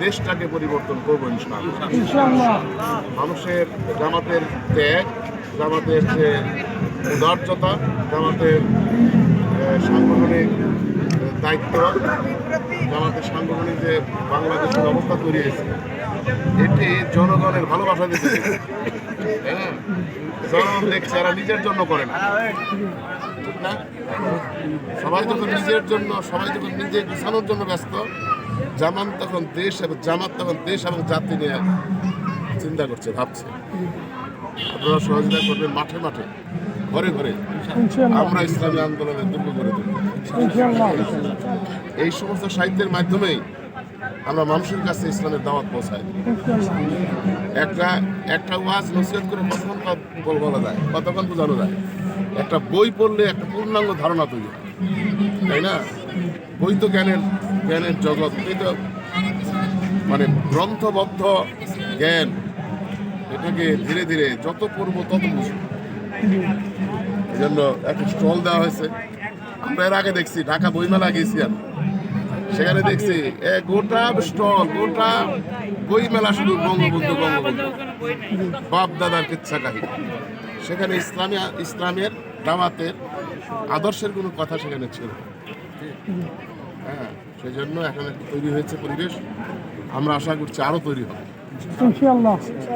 দেশটাকে পরিবর্তন করব ইনশাআল্লাহ। মানুষের জামাতের ত্যাগ জামাতের যে উদার্যতা জামাতের সাংগঠনিক দায়িত্ব জামাতের সাংগঠনিক যে বাংলাদেশের অবস্থা তৈরি হয়েছে এটি জনগণের ভালোবাসা দিতে হ্যাঁ? জনগণ দেখছে এরা নিজের জন্য করে না। ঠিক না? সবাই যখন নিজের জন্য সবাই যখন নিজে গুছানোর জন্য ব্যস্ত জামান তখন দেশ এবং জামাত তখন দেশ এবং জাতি নিয়ে চিন্তা করছে ভাবছে। আপনারা সহযোগিতা করবেন মাঠে মাঠে ঘরে ঘরে। আমরা ইসলামী আন্দোলনের দুর্গ করে এই সমস্ত সাহিত্যের মাধ্যমেই আমরা মানুষের কাছে ইসলামের দাওয়াত পৌঁছাই। একটা একটা ওয়াজ নসিহত করে কতক্ষণ বল বলা যায়? কতক্ষণ বোঝানো যায়? একটা বই পড়লে একটা পূর্ণাঙ্গ ধারণা তৈরি হয়। তাই না? বই তো জ্ঞানের জ্ঞানের জগৎ তো মানে গ্রন্থবদ্ধ জ্ঞান, এটাকে ধীরে ধীরে যত পড়ব তত বুঝব। এই জন্য একটা স্টল দেওয়া হয়েছে। আমরা এর আগে দেখছি, ঢাকা বইমেলা গেছি আমি। সেখানে দেখছি, এ গোটা স্টল, গোটা বই মেলা শুধু বঙ্গবন্ধু বঙ্গবন্ধু। বাপ দাদার কিচ্ছা কাহিনী। সেখানে ইসলামী, ইসলামের দাওয়াতের আদর্শের কোনো কথা সেখানে ছিল। হ্যাঁ সেই জন্য এখন একটা তৈরি হয়েছে পরিবেশ। আমরা আশা করছি আরও তৈরি হবে।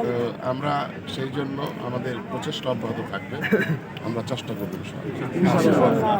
তো আমরা সেই জন্য আমাদের প্রচেষ্টা অব্যাহত থাকবে। আমরা চেষ্টা করব ইনশাআল্লাহ।